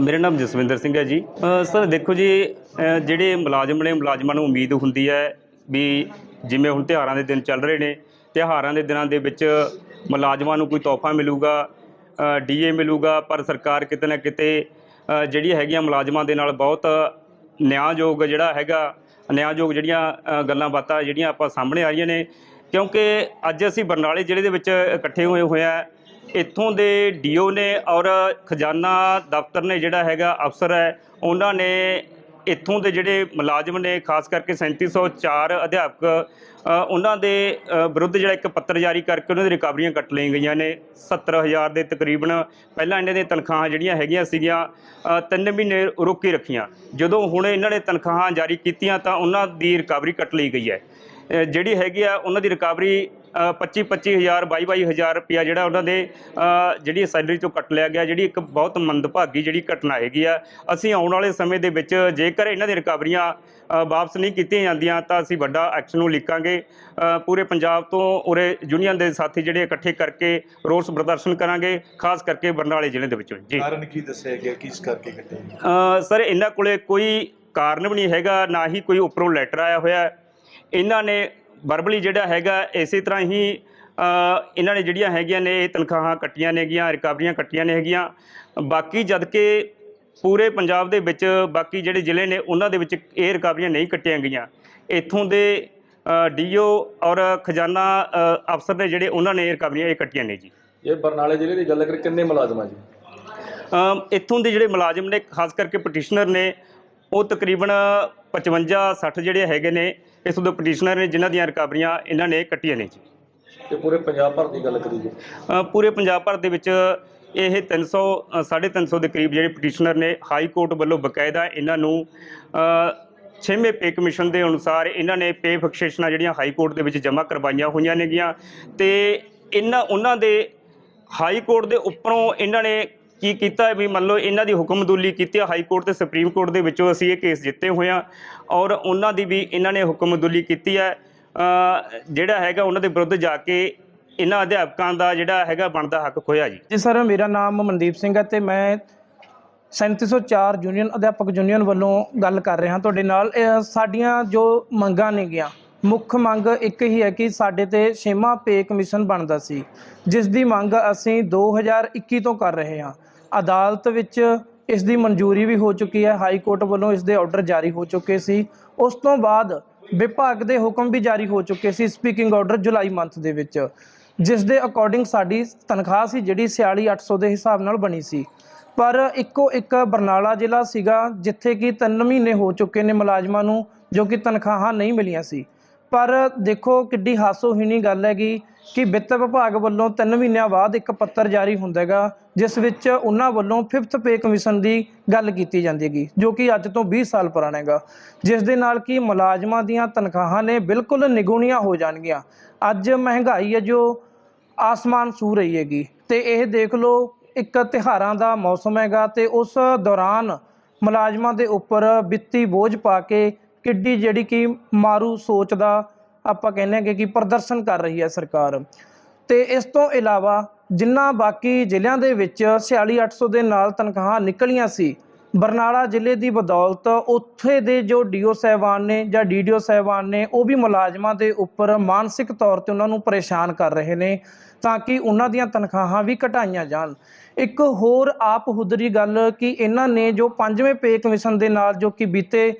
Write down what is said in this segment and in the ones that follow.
ਮੇਰਾ ਨਾਮ ਜਸਵਿੰਦਰ ਸਿੰਘ ਹੈ ਜੀ। ਸਰ ਦੇਖੋ ਜੀ ਜਿਹੜੇ ਮੁਲਾਜ਼ਮ ਨੇ ਮੁਲਾਜ਼ਮਾਂ ਨੂੰ ਉਮੀਦ ਹੁੰਦੀ ਹੈ ਵੀ ਜਿਵੇਂ ਹੁਣ ਤਿਉਹਾਰਾਂ ਦੇ ਦਿਨ ਚੱਲ ਰਹੇ ਨੇ ਤਿਉਹਾਰਾਂ ਦੇ ਦਿਨਾਂ ਦੇ ਵਿੱਚ ਮੁਲਾਜ਼ਮਾਂ ਨੂੰ ਕੋਈ ਤੋਹਫਾ ਮਿਲੂਗਾ ਡੀਏ ਮਿਲੂਗਾ ਪਰ ਸਰਕਾਰ ਕਿਤੇ ਨਾ ਕਿਤੇ ਅ, ਜਿਹੜੀ ਹੈਗੀਆਂ ਮੁਲਾਜ਼ਮਾਂ ਦੇ ਨਾਲ ਬਹੁਤ ਨਿਆਂਯੋਗ ਜਿਹੜਾ ਹੈਗਾ ਨਿਆਂਯੋਗ ਜਿਹੜੀਆਂ ਗੱਲਾਂ ਬਾਤਾਂ ਜਿਹੜੀਆਂ ਆਪਾਂ ਸਾਹਮਣੇ ਆ ਰਹੀਆਂ ਨੇ ਕਿਉਂਕਿ ਅੱਜ ਅਸੀਂ ਬਰਨਾਲੇ ਜ਼ਿਲ੍ਹੇ ਦੇ ਵਿੱਚ ਇਕੱਠੇ ਹੋਏ ਹੋਏ ਆ ਇੱਥੋਂ ਦੇ ਡੀਓ ਨੇ ਔਰ ਖਜ਼ਾਨਾ ਦਫ਼ਤਰ ਨੇ ਜਿਹੜਾ ਹੈਗਾ ਅਫਸਰ ਹੈ ਉਹਨਾਂ ਨੇ ਇੱਥੋਂ ਦੇ ਜਿਹੜੇ ਮੁਲਾਜ਼ਮ ਨੇ ਖਾਸ ਕਰਕੇ 3704 ਅਧਿਆਪਕ ਉਹਨਾਂ ਦੇ ਵਿਰੁੱਧ ਜਿਹੜਾ ਇੱਕ ਪੱਤਰ ਜਾਰੀ ਕਰਕੇ ਉਹਨਾਂ ਦੀ ਰਿਕਵਰੀਆਂ ਕੱਟ ਲਈਆਂ ਗਈਆਂ ਨੇ। 70000 ਦੇ ਤਕਰੀਬਨ ਪਹਿਲਾਂ ਇਹਨਾਂ ਦੀਆਂ ਤਨਖਾਹਾਂ ਜਿਹੜੀਆਂ ਹੈਗੀਆਂ ਸੀਗੀਆਂ ਅ, ਤਿੰਨ ਮਹੀਨੇ ਰੋਕੀ ਰੱਖੀਆਂ। ਜਦੋਂ ਹੁਣ ਇਹਨਾਂ ਨੇ ਤਨਖਾਹਾਂ ਜਾਰੀ ਕੀਤੀਆਂ ਤਾਂ ਉਹਨਾਂ ਦੀ ਰਿਕਵਰੀ ਕੱਟ ਲਈ ਗਈ ਹੈ। ਜਿਹੜੀ ਹੈਗੀ ਆ ਉਹਨਾਂ ਦੀ ਰਿਕਵਰੀ 25 25000 22 22000 ਰੁਪਇਆ ਜਿਹੜਾ ਉਹਨਾਂ ਦੇ ਜਿਹੜੀ ਸੈਲਰੀ ਤੋਂ ਕੱਟ ਲਿਆ ਗਿਆ ਜਿਹੜੀ ਇੱਕ ਬਹੁਤ ਮੰਦਭਾਗੀ ਜਿਹੜੀ ਘਟਨਾ ਹੈਗੀ ਆ। ਅਸੀਂ ਆਉਣ ਵਾਲੇ ਸਮੇਂ ਦੇ ਵਿੱਚ ਜੇਕਰ ਇਹਨਾਂ ਦੀ ਰਿਕਵਰੀਆਂ ਵਾਪਸ ਨਹੀਂ ਕੀਤੀਆਂ ਜਾਂਦੀਆਂ ਤਾਂ ਅਸੀਂ ਵੱਡਾ ਐਕਸ਼ਨ ਨੂੰ ਲਿਖਾਂਗੇ ਪੂਰੇ ਪੰਜਾਬ ਤੋਂ ਉਰੇ ਯੂਨੀਅਨ ਦੇ ਸਾਥੀ ਜਿਹੜੇ ਇਕੱਠੇ ਕਰਕੇ ਰੋਸ ਪ੍ਰਦਰਸ਼ਨ ਕਰਾਂਗੇ ਖਾਸ ਕਰਕੇ ਬਰਨਾਲੇ ਜ਼ਿਲ੍ਹੇ ਦੇ ਵਿੱਚੋਂ। ਜੀ। ਕਾਰਨ ਕੀ ਦੱਸਿਆ ਗਿਆ? ਕਿਸ ਕਰਕੇ ਕੱਟੇ ਸਰ ਇਹਨਾਂ ਕੋਲੇ ਕੋਈ ਕਾਰਨ ਵੀ ਨਹੀਂ ਹੈਗਾ ਨਾ ਹੀ ਕੋਈ ਉੱਪਰੋਂ ਲੈਟਰ ਆਇਆ ਹੋਇਆ। ਇਹਨਾਂ ਨੇ ਵਰਬਲੀ ਜਿਹੜਾ ਹੈਗਾ ਇਸੇ ਤਰ੍ਹਾਂ ਹੀ ਇਹਨਾਂ ਨੇ ਜਿਹੜੀਆਂ ਹੈਗੀਆਂ ਨੇ ਇਹ ਤਨਖਾਹਾਂ ਕੱਟੀਆਂ ਨੇਗੀਆਂ ਰਿਕਵਰੀਆਂ ਕੱਟੀਆਂ ਨੇ ਹੈਗੀਆਂ ਬਾਕੀ ਜਦ ਕਿ ਪੂਰੇ ਪੰਜਾਬ ਦੇ ਵਿੱਚ ਬਾਕੀ ਜਿਹੜੇ ਜ਼ਿਲ੍ਹੇ ਨੇ ਉਹਨਾਂ ਦੇ ਵਿੱਚ ਇਹ ਰਿਕਵਰੀਆਂ ਨਹੀਂ ਕੱਟੀਆਂ ਗਈਆਂ। ਇੱਥੋਂ ਦੇ ਡੀਓ ਔਰ ਖਜ਼ਾਨਾ ਅਫਸਰ ਨੇ ਜਿਹੜੇ ਉਹਨਾਂ ਨੇ ਇਹ ਰਿਕਵਰੀਆਂ ਇਹ ਕੱਟੀਆਂ ਨੇ ਜੀ। ਇਹ ਬਰਨਾਲੇ ਜ਼ਿਲ੍ਹੇ ਦੀ ਗੱਲ ਕਰੀ ਕਿੰਨੇ ਮੁਲਾਜ਼ਮ ਆ ਜੀ ਇੱਥੋਂ ਦੇ ਜਿਹੜੇ ਮੁਲਾਜ਼ਮ ਨੇ ਖਾਸ ਕਰਕੇ ਪਟੀਸ਼ਨਰ ਨੇ ਉਹ ਤਕਰੀਬਨ 55 60 ਜਿਹੜੇ ਹੈਗੇ ਨੇ ਇਸ ਦੇ ਪਟੀਸ਼ਨਰ ਨੇ ਜਿਨ੍ਹਾਂ ਦੀਆਂ ਰਿਕਵਰੀਆਂ ਇਹਨਾਂ ਨੇ ਕੱਟੀਆਂ ਨੇ ਜੀ। ਤੇ ਪੂਰੇ ਪੰਜਾਬ ਭਰ ਦੀ ਗੱਲ ਕਰੀ ਜੀ ਅ, ਪੂਰੇ ਪੰਜਾਬ ਭਰ ਦੇ ਵਿੱਚ ਇਹ 300 ਅ, 350 ਦੇ ਕਰੀਬ ਜਿਹੜੇ ਪਟੀਸ਼ਨਰ ਨੇ ਹਾਈ ਕੋਰਟ ਵੱਲੋਂ ਬਕਾਇਦਾ ਇਹਨਾਂ ਨੂੰ ਅ, ਛੇਵੇਂ ਪੇ ਕਮਿਸ਼ਨ ਦੇ ਅਨੁਸਾਰ ਇਹਨਾਂ ਨੇ ਪੇ ਫਿਕਸੇਸ਼ਨਾਂ ਜਿਹੜੀਆਂ ਹਾਈ ਕੋਰਟ ਦੇ ਵਿੱਚ ਜਮ੍ਹਾਂ ਕਰਵਾਈਆਂ ਹੋਈਆਂ ਨੇਗੀਆਂ ਤੇ ਇਹਨਾਂ ਉਹਨਾਂ ਦੇ ਹਾਈ ਕੋਰਟ ਦੇ ਉੱਪਰੋਂ ਇਹਨਾਂ ਨੇ ਕੀ ਕੀਤਾ ਵੀ ਮੰਨ ਲਓ ਇਹਨਾਂ ਦੀ ਹੁਕਮਦੁਲੀ ਕੀਤੀ ਹਾਈ ਕੋਰਟ ਤੇ ਸੁਪਰੀਮ ਕੋਰਟ ਦੇ ਵਿੱਚੋਂ ਅਸੀਂ ਇਹ ਕੇਸ ਜਿੱਤੇ ਹੋਏ ਹਾਂ ਔਰ ਉਹਨਾਂ ਦੀ ਵੀ ਇਹਨਾਂ ਨੇ ਹੁਕਮਦੁਲੀ ਕੀਤੀ ਹੈ। ਜਿਹੜਾ ਹੈਗਾ ਉਹਨਾਂ ਦੇ ਵਿਰੁੱਧ ਜਾ ਕੇ ਇਹਨਾਂ ਅਧਿਆਪਕਾਂ ਦਾ ਜਿਹੜਾ ਹੈਗਾ ਬਣਦਾ ਹੱਕ ਖੋਇਆ ਜੀ। ਜੀ ਸਰ, ਮੇਰਾ ਨਾਮ ਮਨਦੀਪ ਸਿੰਘ ਹੈ ਤੇ ਮੈਂ 3704 ਯੂਨੀਅਨ ਅਧਿਆਪਕ ਯੂਨੀਅਨ ਵੱਲੋਂ ਗੱਲ ਕਰ ਰਿਹਾ ਤੁਹਾਡੇ ਨਾਲ। ਸਾਡੀਆਂ ਜੋ ਮੰਗਾਂ ਨੇਗੀਆਂ ਮੁੱਖ ਮੰਗ ਇੱਕ ਹੀ ਹੈ ਕਿ ਸਾਡੇ ਤੇ ਛੇਵਾਂ ਪੇ ਕਮਿਸ਼ਨ ਬਣਦਾ ਸੀ। ਜਿਸ ਦੀ ਮੰਗ ਅਸੀਂ 2021 ਤੋਂ ਕਰ ਰਹੇ ਹਾਂ। ਅਦਾਲਤ ਵਿੱਚ ਇਸ ਦੀ ਮਨਜ਼ੂਰੀ ਵੀ ਹੋ ਚੁੱਕੀ ਹੈ। ਹਾਈ ਕੋਰਟ ਵੱਲੋਂ ਇਸ ਦੇ ਆਰਡਰ ਜਾਰੀ ਹੋ ਚੁੱਕੇ ਸੀ। ਉਸ ਤੋਂ ਬਾਅਦ ਵਿਭਾਗ ਦੇ ਹੁਕਮ ਵੀ ਜਾਰੀ ਹੋ ਚੁੱਕੇ ਸੀ ਸਪੀਕਿੰਗ ਆਰਡਰ ਜੁਲਾਈ ਮੰਥ ਦੇ ਵਿੱਚ, ਜਿਸ ਦੇ ਅਕੋਰਡਿੰਗ ਸਾਡੀ ਤਨਖਾਹ ਸੀ ਜਿਹੜੀ 46800 ਦੇ ਹਿਸਾਬ ਨਾਲ ਬਣੀ ਸੀ। ਪਰ ਇੱਕੋ ਇੱਕ ਬਰਨਾਲਾ ਜ਼ਿਲ੍ਹਾ ਸੀਗਾ ਜਿੱਥੇ ਕਿ 3 ਮਹੀਨੇ ਹੋ ਚੁੱਕੇ ਨੇ ਮੁਲਾਜ਼ਮਾਂ ਨੂੰ ਜੋ ਕਿ ਤਨਖਾਹਾਂ ਨਹੀਂ ਮਿਲੀਆਂ ਸੀ। ਪਰ ਦੇਖੋ ਕਿੱਡੀ ਹਾਸੋਹੀਣੀ ਗੱਲ ਹੈਗੀ ਕਿ ਵਿੱਤ ਵਿਭਾਗ ਵੱਲੋਂ 3 ਮਹੀਨਿਆਂ ਬਾਅਦ ਇੱਕ ਪੱਤਰ ਜਾਰੀ ਹੁੰਦਾ ਹੈਗਾ, ਜਿਸ ਵਿੱਚ ਉਹਨਾਂ ਵੱਲੋਂ 5th ਪੇ ਕਮਿਸ਼ਨ ਦੀ ਗੱਲ ਕੀਤੀ ਜਾਂਦੀ ਹੈਗੀ, ਜੋ ਕਿ ਅੱਜ ਤੋਂ 20 ਸਾਲ ਪੁਰਾਣਾ ਹੈਗਾ। ਜਿਸ ਦੇ ਨਾਲ ਕਿ ਮੁਲਾਜ਼ਮਾਂ ਦੀਆਂ ਤਨਖਾਹਾਂ ਨੇ ਬਿਲਕੁਲ ਨਿਗੂਣੀਆਂ ਹੋ ਜਾਣਗੀਆਂ। ਅੱਜ ਮਹਿੰਗਾਈ ਹੈ ਜੋ ਆਸਮਾਨ ਛੂ ਰਹੀ ਹੈਗੀ, ਤੇ ਇਹ ਦੇਖ ਲਓ, ਇੱਕ ਤਿਹਾਰਾਂ ਦਾ ਮੌਸਮ ਹੈਗਾ ਤੇ ਉਸ ਦੌਰਾਨ ਮੁਲਾਜ਼ਮਾਂ ਦੇ ਉੱਪਰ ਵਿੱਤੀ ਬੋਝ ਪਾ ਕੇ ਕਿੱਡੀ ਜਿਹੜੀ ਕਿ ਮਾਰੂ ਸੋਚ ਦਾ ਆਪਾਂ ਕਹਿੰਦੇ ਹਾਂ ਕਿ ਪ੍ਰਦਰਸ਼ਨ ਕਰ ਰਹੀ ਹੈ ਸਰਕਾਰ। ਤੇ ਇਸ ਤੋਂ ਇਲਾਵਾ ਜਿੰਨਾ ਬਾਕੀ ਜ਼ਿਲ੍ਹਿਆਂ ਦੇ ਵਿੱਚ 46800 ਦੇ ਨਾਲ ਤਨਖਾਹਾਂ ਨਿਕਲੀਆਂ ਸੀ, ਬਰਨਾਲਾ ਜ਼ਿਲ੍ਹੇ ਦੀ ਬਦੌਲਤ ਉੱਥੇ ਦੇ ਜੋ ਡੀਓ ਸਾਹਿਬਾਨ ਨੇ ਜਾਂ ਡੀਡੀਓ ਸਾਹਿਬਾਨ ਨੇ, ਉਹ ਵੀ ਮੁਲਾਜ਼ਮਾਂ ਦੇ ਉੱਪਰ ਮਾਨਸਿਕ ਤੌਰ ਤੇ ਉਹਨਾਂ ਨੂੰ ਪਰੇਸ਼ਾਨ ਕਰ ਰਹੇ ਨੇ ਤਾਂ ਕਿ ਉਹਨਾਂ ਦੀਆਂ ਤਨਖਾਹਾਂ ਵੀ ਘਟਾਈਆਂ ਜਾਣ। ਇੱਕ ਹੋਰ ਆਪ ਹੁਦਰੀ ਗੱਲ ਕਿ ਇਹਨਾਂ ਨੇ ਜੋ ਪੰਜਵੇਂ ਪੇ ਕਮਿਸ਼ਨ ਦੇ ਨਾਲ ਜੋ ਕਿ ਬੀਤੇ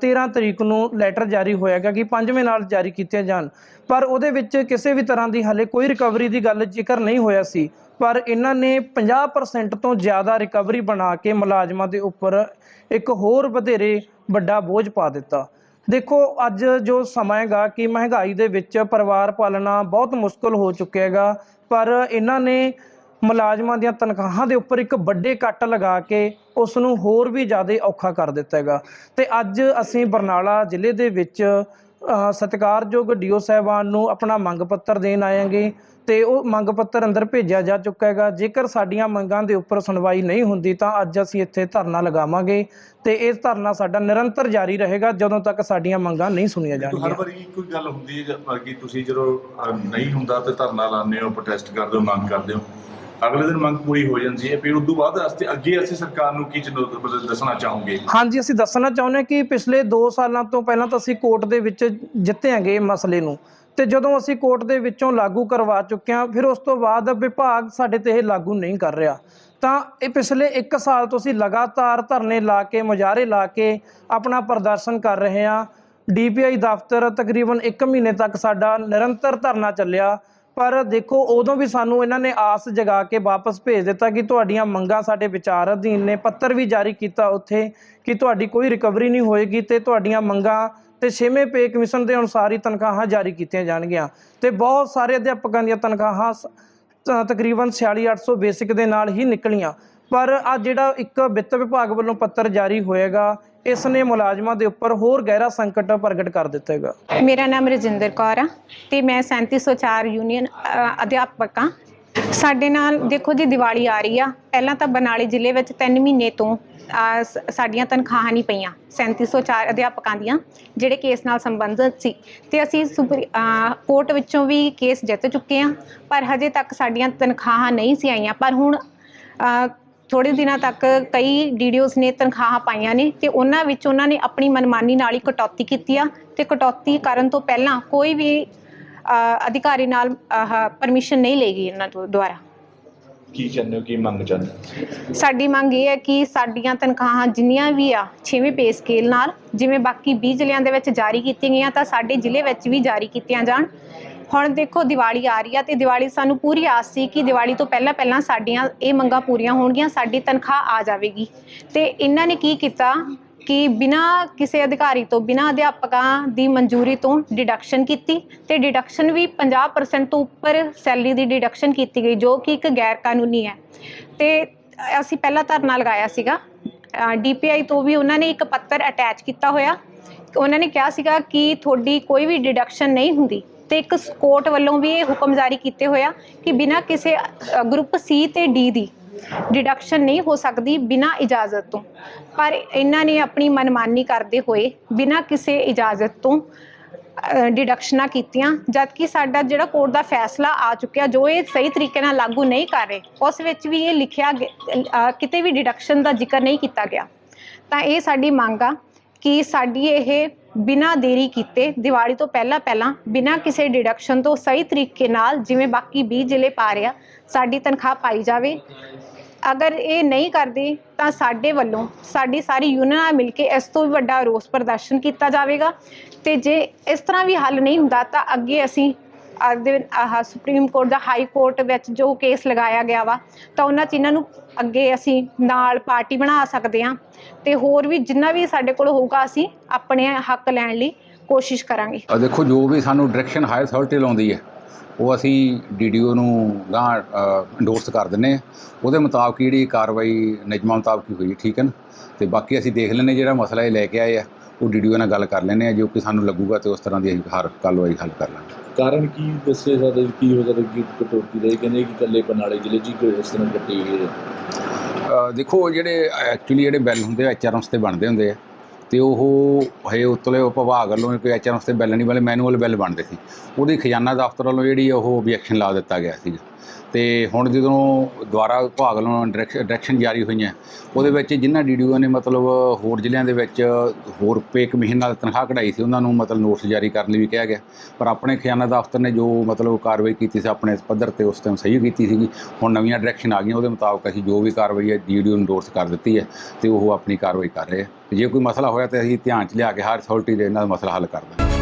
13 ਤਰੀਕ ਨੂੰ ਲੈਟਰ ਜਾਰੀ ਹੋਇਆਗਾ ਕਿ ਪੰਜਵੇਂ ਨਾਲ ਜਾਰੀ ਕੀਤੇ ਜਾਣ। ਪਰ ਉਹਦੇ ਵਿੱਚ ਕਿਸੇ ਵੀ ਤਰ੍ਹਾਂ ਦੀ ਹਾਲੇ ਕੋਈ ਰਿਕਵਰੀ ਦੀ ਗੱਲ ਜ਼ਿਕਰ ਨਹੀਂ ਹੋਇਆ ਸੀ। ਪਰ ਇਹਨਾਂ ਨੇ 50% ਤੋਂ ਜ਼ਿਆਦਾ ਰਿਕਵਰੀ ਬਣਾ ਕੇ ਮੁਲਾਜ਼ਮਾਂ ਦੇ ਉੱਪਰ ਇੱਕ ਹੋਰ ਵਧੇਰੇ ਵੱਡਾ ਬੋਝ ਪਾ ਦਿੱਤਾ। ਦੇਖੋ, ਅੱਜ ਜੋ ਸਮਾਂ ਹੈਗਾ ਕਿ ਮਹਿੰਗਾਈ ਦੇ ਵਿੱਚ ਪਰਿਵਾਰ ਪਾਲਣਾ ਬਹੁਤ ਮੁਸ਼ਕਲ ਹੋ ਚੁੱਕਿਆ ਹੈਗਾ, ਪਰ ਇਹਨਾਂ ਨੇ ਮੁਲਾਜ਼ਮਾਂ ਦੀਆਂ ਤਨਖਾਹਾਂ ਦੇ ਉੱਪਰ ਇੱਕ ਵੱਡੇ ਕੱਟ ਲਗਾ ਕੇ ਉਸ ਨੂੰ ਹੋਰ ਵੀ ਜ਼ਿਆਦਾ ਔਖਾ ਕਰ ਦਿੱਤਾ ਹੈਗਾ। ਤੇ ਅੱਜ ਅਸੀਂ ਬਰਨਾਲਾ ਜ਼ਿਲ੍ਹੇ ਦੇ ਵਿੱਚ ਸਤਿਕਾਰਯੋਗ ਡੀਓ ਸਾਹਿਬਾਨ ਨੂੰ ਆਪਣਾ ਮੰਗ ਪੱਤਰ ਦੇਣ ਆਏਗੇ ਤੇ ਉਹ ਮੰਗ ਪੱਤਰ ਅੰਦਰ ਭੇਜਿਆ ਜਾ ਚੁੱਕਾ ਹੈਗਾ। ਜੇਕਰ ਸਾਡੀਆਂ ਮੰਗਾਂ ਦੇ ਉੱਪਰ ਸੁਣਵਾਈ ਨਹੀਂ ਹੁੰਦੀ ਤਾਂ ਅੱਜ ਅਸੀਂ ਇੱਥੇ ਧਰਨਾ ਲਗਾਵਾਂਗੇ ਤੇ ਇਹ ਧਰਨਾ ਸਾਡਾ ਨਿਰੰਤਰ ਜਾਰੀ ਰਹੇਗਾ ਜਦੋਂ ਤੱਕ ਸਾਡੀਆਂ ਮੰਗਾਂ ਨਹੀਂ ਸੁਣੀਆਂ ਹਰ ਜਾਣਗੀਆਂ। ਵਾਰੀ ਕੋਈ ਗੱਲ ਹੁੰਦੀ ਹੈ ਕਿ ਤੁਸੀਂ ਜਦੋਂ ਨਹੀਂ ਹੁੰਦਾ ਤੇ ਧਰਨਾ ਲਾਉਂਦੇ ਹੋ ਪ੍ਰੋਟੈਸਟ ਕਰਦੇ ਹੋ ਮੰਗ ਕਰਦੇ ਹੋ। ਅਗਲੇ ਦਿਨ ਮੰਗ ਪੂਰੀ ਹੋ ਜਾਂਦੀ ਹੈ, ਫਿਰ ਉਸ ਤੋਂ ਬਾਅਦ ਅਸੀਂ ਅੱਗੇ ਅਸੀਂ ਸਰਕਾਰ ਨੂੰ ਕੀ ਦੱਸਣਾ ਚਾਹੋਗੇ? ਹਾਂਜੀ, ਅਸੀਂ ਦੱਸਣਾ ਚਾਹੁੰਦੇ ਕਿ ਪਿਛਲੇ 2 ਸਾਲਾਂ ਤੋਂ ਪਹਿਲਾਂ ਤਾਂ ਅਸੀਂ ਕੋਰਟ ਦੇ ਵਿੱਚ ਜਿੱਤੇ ਹੈਗੇ ਮਸਲੇ ਨੂੰ। ਤੇ ਜਦੋਂ ਅਸੀਂ ਕੋਰਟ ਦੇ ਵਿੱਚੋਂ ਲਾਗੂ ਕਰਵਾ ਚੁੱਕੇ ਹਾਂ, ਫਿਰ ਉਸ ਤੋਂ ਬਾਅਦ ਵਿਭਾਗ ਸਾਡੇ ਤੇ ਇਹ ਲਾਗੂ ਨਹੀਂ ਕਰ ਰਿਹਾ। ਤਾਂ ਇਹ ਪਿਛਲੇ 1 ਸਾਲ ਤੋਂ ਅਸੀਂ ਲਗਾਤਾਰ ਧਰਨੇ ਲਾ ਕੇ, ਮੁਜ਼ਾਹਰੇ ਲਾ ਕੇ ਆਪਣਾ ਪ੍ਰਦਰਸ਼ਨ ਕਰ ਰਹੇ ਹਾਂ। ਡੀਪੀਆਈ ਦਫ਼ਤਰ ਤਕਰੀਬਨ 1 ਮਹੀਨੇ ਤੱਕ ਸਾਡਾ ਨਿਰੰਤਰ ਧਰਨਾ ਚੱਲਿਆ। ਪਰ ਦੇਖੋ, ਉਦੋਂ ਵੀ ਸਾਨੂੰ ਇਹਨਾਂ ਨੇ ਆਸ ਜਗਾ ਕੇ ਵਾਪਸ ਭੇਜ ਦਿੱਤਾ ਕਿ ਤੁਹਾਡੀਆਂ ਮੰਗਾਂ ਸਾਡੇ ਵਿਚਾਰ ਅਧੀਨ ਨੇ, ਪੱਤਰ ਵੀ ਜਾਰੀ ਕੀਤਾ ਉੱਥੇ ਕਿ ਤੁਹਾਡੀ ਕੋਈ ਰਿਕਵਰੀ ਨਹੀਂ ਹੋਏਗੀ ਤੇ ਤੁਹਾਡੀਆਂ ਮੰਗਾਂ ਤੇ ਛੇਵੇਂ ਪੇ ਕਮਿਸ਼ਨ ਦੇ ਅਨੁਸਾਰ ਹੀ ਤਨਖਾਹਾਂ ਜਾਰੀ ਕੀਤੀਆਂ ਜਾਣਗੀਆਂ। ਤੇ ਬਹੁਤ ਸਾਰੇ ਅਧਿਆਪਕਾਂ ਦੀਆਂ ਤਨਖਾਹਾਂ ਸ- ਤਾਂ ਤਕਰੀਬਨ 46800 ਬੇਸਿਕ ਦੇ ਨਾਲ ਹੀ ਨਿਕਲੀਆਂ। ਪਰ ਆ ਜਿਹੜਾ ਇੱਕ ਵਿੱਤ ਵਿਭਾਗ ਵੱਲੋਂ ਪੱਤਰ ਜਾਰੀ ਹੋਏਗਾ ਇਸ ਨੇ ਮੁਲਾਜ਼ਮਾਂ ਦੇ ਉੱਪਰ ਹੋਰ ਗਹਿਰਾ ਸੰਕਟ ਪ੍ਰਗਟ ਕਰ ਦਿੱਤਾ ਮੇਰਾ ਨਾਮ ਰਜਿੰਦਰ ਕੌਰ ਆ ਤੇ ਮੈਂ 3704 ਯੂਨੀਅਨ ਅਧਿਆਪਕ ਆ। ਸਾਡੇ ਨਾਲ ਦੇਖੋ ਜੀ ਦੀਵਾਲੀ ਆ ਰਹੀ ਆ। ਪਹਿਲਾਂ ਤਾਂ ਬਰਨਾਲੇ ਜ਼ਿਲ੍ਹੇ ਵਿੱਚ 3 ਮਹੀਨੇ ਤੋਂ ਅ, ਸ- ਸਾਡੀਆਂ ਤਨਖਾਹਾਂ ਨਹੀਂ ਪਈਆਂ 3704 ਅਧਿਆਪਕਾਂ ਦੀਆਂ ਜਿਹੜੇ ਕੇਸ ਨਾਲ ਸੰਬੰਧਿਤ ਸੀ। ਤੇ ਅਸੀਂ ਸੁਪਰੀ- ਕੋਰਟ ਵਿੱਚੋਂ ਵੀ ਕੇਸ ਜਿੱਤ ਚੁੱਕੇ ਆ ਪਰ ਹਜੇ ਤੱਕ ਸਾਡੀਆਂ ਤਨਖਾਹਾਂ ਨਹੀਂ ਸੀ ਆਈਆਂ। ਪਰ ਹੁਣ ਥੋੜੇ ਦਿਨਾਂ ਤੱਕ ਕਈ ਡੀਡੀਓਸ ਨੇ ਤਨਖਾਹਾਂ ਪਾਈਆਂ ਨੇ ਤੇ ਉਹਨਾਂ ਵਿੱਚ ਉਹਨਾਂ ਨੇ ਆਪਣੀ ਮਨਮਾਨੀ ਨਾਲ ਹੀ ਕਟੌਤੀ ਕੀਤੀ ਆ ਤੇ ਕਟੌਤੀ ਕਰਨ ਤੋਂ ਪਹਿਲਾਂ ਕੋਈ ਵੀ ਅਧਿਕਾਰੀ ਨਾਲ ਪਰਮਿਸ਼ਨ ਨਹੀਂ ਲਈ ਗਈ ਇਹਨਾਂ ਤੋਂ ਦੁਆਰਾ। ਕੀ ਚਾਹੁੰਦੇ ਹੋ ਕੀ ਮੰਗ ਚਾਹੁੰਦੇ ਸਾਡੀ ਮੰਗ ਇਹ ਹੈ ਕਿ ਸਾਡੀਆਂ ਤਨਖਾਹਾਂ ਜਿੰਨੀਆਂ ਵੀ ਆ 6ਵੇਂ ਪੇ ਸਕੇਲ ਨਾਲ ਜਿਵੇਂ ਬਾਕੀ 20 ਜ਼ਿਲ੍ਹਿਆਂ ਦੇ ਵਿੱਚ ਜਾਰੀ ਕੀਤੀਆਂ ਗਈਆਂ ਤਾਂ ਸਾਡੇ ਜ਼ਿਲ੍ਹੇ ਵਿੱਚ ਵੀ ਜਾਰੀ ਕੀਤੀਆਂ ਜਾਣ। ਹੁਣ ਦੇਖੋ ਦੀਵਾਲੀ ਆ ਰਹੀ ਆ ਤੇ ਦੀਵਾਲੀ ਸਾਨੂੰ ਪੂਰੀ ਆਸ ਸੀ ਕਿ ਦੀਵਾਲੀ ਤੋਂ ਪਹਿਲਾਂ ਪਹਿਲਾਂ ਸਾਡੀਆਂ ਇਹ ਮੰਗਾਂ ਪੂਰੀਆਂ ਹੋਣਗੀਆਂ, ਸਾਡੀ ਤਨਖਾਹ ਆ ਜਾਵੇਗੀ। ਤੇ ਇਹਨਾਂ ਨੇ ਕੀ ਕੀਤਾ ਕਿ ਬਿਨਾ ਕਿਸੇ ਅਧਿਕਾਰੀ ਤੋਂ, ਬਿਨਾ ਅਧਿਆਪਕਾਂ ਦੀ ਮਨਜ਼ੂਰੀ ਤੋਂ ਡਿਡਕਸ਼ਨ ਕੀਤੀ ਤੇ ਡਿਡਕਸ਼ਨ ਵੀ 50% ਤੋਂ ਉੱਪਰ ਸੈਲਰੀ ਦੀ ਡਿਡਕਸ਼ਨ ਕੀਤੀ ਗਈ, ਜੋ ਕਿ ਇੱਕ ਗੈਰ ਕਾਨੂੰਨੀ ਹੈ। ਤੇ ਅਸੀਂ ਪਹਿਲਾ ਧਰਨਾ ਲਗਾਇਆ ਸੀਗਾ। ਡੀਪੀਆਈ ਤੋਂ ਵੀ ਉਹਨਾਂ ਨੇ ਇੱਕ ਪੱਤਰ ਅਟੈਚ ਕੀਤਾ ਹੋਇਆ। ਉਹਨਾਂ ਨੇ ਕਿਹਾ ਸੀਗਾ ਕਿ ਤੁਹਾਡੀ ਕੋਈ ਵੀ ਡਿਡਕਸ਼ਨ ਨਹੀਂ ਹੁੰਦੀ। ਤੇ ਇੱਕ ਕੋਰਟ ਵੱਲੋਂ ਵੀ ਇਹ ਹੁਕਮ ਜਾਰੀ ਕੀਤੇ ਹੋਇਆ ਕਿ ਬਿਨਾਂ ਕਿਸੇ ਗਰੁੱਪ ਸੀ ਤੇ ਡੀ ਦੀ ਡਿਡਕਸ਼ਨ ਨਹੀਂ ਹੋ ਸਕਦੀ ਬਿਨਾਂ ਇਜਾਜ਼ਤ ਤੋਂ। ਪਰ ਇਹਨਾਂ ਨੇ ਆਪਣੀ ਮਨਮਾਨੀ ਕਰਦੇ ਹੋਏ ਬਿਨਾਂ ਕਿਸੇ ਇਜਾਜ਼ਤ ਤੋਂ ਡਿਡਕਸ਼ਨਾਂ ਕੀਤੀਆਂ ਜਦ ਕਿ ਸਾਡਾ ਜਿਹੜਾ ਕੋਰਟ ਦਾ ਫੈਸਲਾ ਆ ਚੁੱਕਿਆ, ਜੋ ਇਹ ਸਹੀ ਤਰੀਕੇ ਨਾਲ ਲਾਗੂ ਨਹੀਂ ਕਰ ਰਹੇ, ਉਸ ਵਿੱਚ ਵੀ ਇਹ ਲਿਖਿਆ ਕਿਤੇ ਵੀ ਡਿਡਕਸ਼ਨ ਦਾ ਜ਼ਿਕਰ ਨਹੀਂ ਕੀਤਾ ਗਿਆ। ਤਾਂ ਇਹ ਸਾਡੀ ਮੰਗ ਆ ਕਿ ਸਾਡੀ ਇਹ ਬਿਨਾਂ ਦੇਰੀ ਕੀਤੇ ਦੀਵਾਲੀ ਤੋਂ ਪਹਿਲਾਂ ਪਹਿਲਾਂ, ਬਿਨਾਂ ਕਿਸੇ ਡਿਡਕਸ਼ਨ ਤੋਂ ਸਹੀ ਤਰੀਕੇ ਨਾਲ ਜਿਵੇਂ ਬਾਕੀ 20 ਜ਼ਿਲ੍ਹੇ ਪਾ ਰਿਹਾ, ਸਾਡੀ ਤਨਖਾਹ ਪਾਈ ਜਾਵੇ। ਅਗਰ ਇਹ ਨਹੀਂ ਕਰਦੇ, ਤਾਂ ਸਾਡੇ ਵੱਲੋਂ ਸਾਡੀ ਸਾਰੀ ਯੂਨੀਅਨ ਨਾਲ ਮਿਲ ਕੇ ਇਸ ਤੋਂ ਵੀ ਵੱਡਾ ਰੋਸ ਪ੍ਰਦਰਸ਼ਨ ਕੀਤਾ ਜਾਵੇਗਾ। ਤੇ ਜੇ ਇਸ ਤਰ੍ਹਾਂ ਵੀ ਹੱਲ ਨਹੀਂ ਹੁੰਦਾ, ਤਾਂ ਅੱਗੇ ਅਸੀਂ ਅੱਜ ਆਹ ਸੁਪਰੀਮ ਕੋਰਟ ਦਾ ਹਾਈ ਕੋਰਟ ਵਿੱਚ ਜੋ ਕੇਸ ਲਗਾਇਆ ਗਿਆ ਵਾ, ਤਾਂ ਉਹਨਾਂ 'ਚ ਇਹਨਾਂ ਨੂੰ ਅੱਗੇ ਅਸੀਂ ਨਾਲ ਪਾਰਟੀ ਬਣਾ ਸਕਦੇ ਹਾਂ ਤੇ ਹੋਰ ਵੀ ਜਿੰਨਾ ਵੀ ਸਾਡੇ ਕੋਲ ਹੋਊਗਾ ਅਸੀਂ ਆਪਣੇ ਹੱਕ ਲੈਣ ਲਈ ਕੋਸ਼ਿਸ਼ ਕਰਾਂਗੇ। ਅ ਦੇਖੋ, ਜੋ ਵੀ ਸਾਨੂੰ ਡਾਇਰੈਕਸ਼ਨ ਹਾਇਰ ਅਥਾਰਟੀ ਲਾਉਂਦੀ ਹੈ, ਉਹ ਅਸੀਂ ਡੀਡੀਓ ਨੂੰ ਗਾਂ ਇੰਡੋਰਸ ਕਰ ਦਿੰਨੇ ਆ ਉਹਦੇ ਮੁਤਾਬਕ ਜਿਹੜੀ ਕਾਰਵਾਈ ਨਿਯਮਾਂ ਮੁਤਾਬਕ ਹੋਈ, ਠੀਕ ਹੈ ਨਾ? ਤੇ ਬਾਕੀ ਅਸੀਂ ਦੇਖ ਲੈਂਦੇ ਜਿਹੜਾ ਮਸਲਾ ਇਹ ਲੈ ਕੇ ਆਏ ਆ, ਉਹ ਡੀਡੀਓ ਨਾਲ ਗੱਲ ਕਰ ਲੈਂਦੇ ਆ ਜੋ ਕਿ ਸਾਨੂੰ ਲੱਗੂਗਾ ਤੇ ਉਸ ਤਰ੍ਹਾਂ ਦੀ ਅਸੀਂ ਹਰ ਕਾਰਵਾਈ ਹੱਲ ਕਰ ਲਾਂਗੇ। ਕਾਰਨ ਕੀ ਦੱਸੇ ਸਕਦੇ ਕੀ ਹੋ ਸਕਦਾ ਕੀ ਕਟੌਤੀ ਦਾ? ਇਹ ਕਹਿੰਦੇ ਕਿ ਇਕੱਲੇ ਬਰਨਾਲੇ ਜ਼ਿਲ੍ਹੇ 'ਚ ਹੀ ਕੋਈ ਇਸ ਤਰ੍ਹਾਂ ਕੱਟੀ ਗਈ ਹੈ ਦੇਖੋ ਜਿਹੜੇ ਐਕਚੁਅਲੀ ਜਿਹੜੇ ਬਿੱਲ ਹੁੰਦੇ ਆ ਐਚਆਰਐਮਸ ਤੇ ਬਣਦੇ ਹੁੰਦੇ ਆ। ਤੇ ਉਹ ਹੈ ਉਤਲੇ ਵਿਭਾਗ ਵੱਲੋਂ ਕੋਈ ਐਚਆਰਐਮਸ ਤੇ ਬਿੱਲ ਨਹੀਂ ਬਣੇ ਮੈਨੂਅਲ ਬਿੱਲ ਬਣਦੇ ਸੀ। ਉਹਦੀ ਖਜ਼ਾਨਾ ਦਫ਼ਤਰ ਵੱਲੋਂ ਜਿਹੜੀ ਉਹ ਓਬਜੈਕਸ਼ਨ ਲਾ ਦਿੱਤਾ ਗਿਆ ਸੀਗਾ। ਤੇ ਹੁਣ ਜਦੋਂ ਦੁਆਰਾ ਵਿਭਾਗ ਵੱਲੋਂ ਡਾਇਰੈਕਸ਼ਨ ਜਾਰੀ ਹੋਈਆਂ, ਉਹਦੇ ਵਿੱਚ ਜਿਨ੍ਹਾਂ ਡੀਡੀਓ ਨੇ ਮਤਲਬ ਹੋਰ ਜ਼ਿਲ੍ਹਿਆਂ ਦੇ ਵਿੱਚ ਹੋਰ ਪੇ ਕਮਿਸ਼ਨ ਨਾਲ ਤਨਖਾਹ ਕਢਾਈ ਸੀ, ਉਹਨਾਂ ਨੂੰ ਮਤਲਬ ਨੋਟਿਸ ਜਾਰੀ ਕਰਨ ਲਈ ਵੀ ਕਿਹਾ ਗਿਆ। ਪਰ ਆਪਣੇ ਖਜ਼ਾਨਾ ਦਫ਼ਤਰ ਨੇ ਜੋ ਮਤਲਬ ਕਾਰਵਾਈ ਕੀਤੀ ਸੀ, ਆਪਣੇ ਪੱਧਰ ਤੇ ਉਸ ਟਾਈਮ ਸਹੀ ਕੀਤੀ ਸੀਗੀ। ਹੁਣ ਨਵੀਆਂ ਡਾਇਰੈਕਸ਼ਨ ਆ ਗਈਆਂ, ਉਹਦੇ ਮੁਤਾਬਕ ਅਸੀਂ ਜੋ ਵੀ ਕਾਰਵਾਈ ਹੈ ਡੀਡੀਓ ਨੂੰ ਨੋਟਿਸ ਕਰ ਦਿੱਤੀ ਹੈ ਤੇ ਉਹ ਆਪਣੀ ਕਾਰਵਾਈ ਕਰ ਰਹੇ ਆ ਜੇ ਕੋਈ ਮਸਲਾ ਹੋਇਆ ਤੇ ਅਸੀਂ ਧਿਆਨ ਚ ਲਿਆ ਕੇ ਹਰ ਅਥਾਰਟੀ ਦੇ ਇਹਨਾਂ ਦਾ ਮਸਲਾ ਹੱਲ ਕਰ ਦਾਂਗੇ।